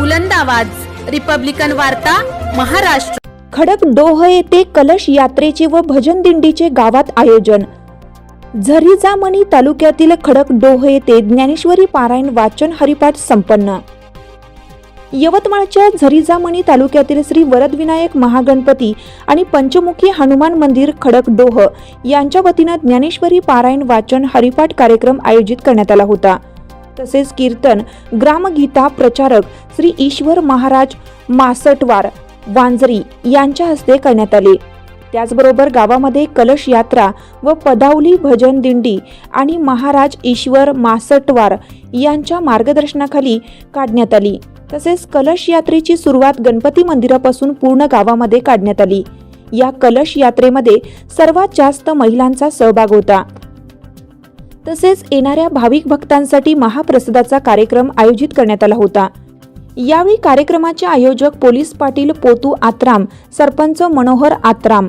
बुलंद आवाज. रिपब्लिकन वार्ता महाराष्ट्र. खडक डोह येथे कलश यात्रेचे व भजन दिंडीचे गावात आयोजन. झरीजामणी तालुक्यातील खडक डोह येथे ज्ञानेश्वरी पारायण वाचन हरिपाठ संपन्न. यवतमाळच्या झरीजामणी तालुक्यातील श्री वरदविनायक महागणपती आणि पंचमुखी हनुमान मंदिर खडक डोह यांच्या वतीनं ज्ञानेश्वरी पारायण वाचन हरिपाठ कार्यक्रम आयोजित करण्यात आला होता. तसेच कीर्तन ग्रामगीता प्रचारक श्री ईश्वर महाराज मासटवार वांजरी यांच्या हस्ते करण्यात आले. त्याचबरोबर गावामध्ये कलश यात्रा व पदावली भजन दिंडी आणि महाराज ईश्वर मासटवार यांच्या मार्गदर्शनाखाली काढण्यात आली. तसेच कलश यात्रेची सुरुवात गणपती मंदिरापासून पूर्ण गावामध्ये काढण्यात आली. या कलश यात्रेमध्ये सर्वात जास्त महिलांचा सहभाग होता. तसेच येणाऱ्या भाविक भक्तांसाठी महाप्रसादाचा कार्यक्रम आयोजित करण्यात आला होता. यावेळी कार्यक्रमाचे आयोजक पोलीस पाटील पोतू आत्राम सरपंच मनोहर आत्राम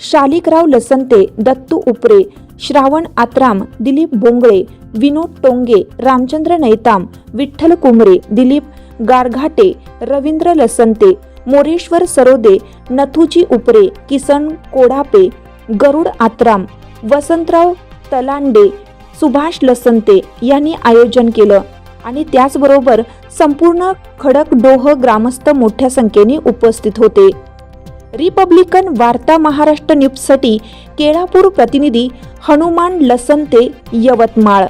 शालिकराव लसंते दत्तू उपरे श्रावण आत्राम दिलीप बोंगळे विनोद टोंगे रामचंद्र नैताम विठ्ठल कुमरे दिलीप गारघाटे रवींद्र लसंते मोरेश्वर सरोदे नथुजी उपरे किसन कोढापे गरुड आत्राम वसंतराव तलांडे सुभाष लसंते यांनी आयोजन केलं. आणि त्याचबरोबर संपूर्ण खडकडोह ग्रामस्थ मोठ्या संख्येने उपस्थित होते. रिपब्लिकन वार्ता महाराष्ट्र न्यूजसाठी केळापूर प्रतिनिधी हनुमान लसंते यवतमाळ.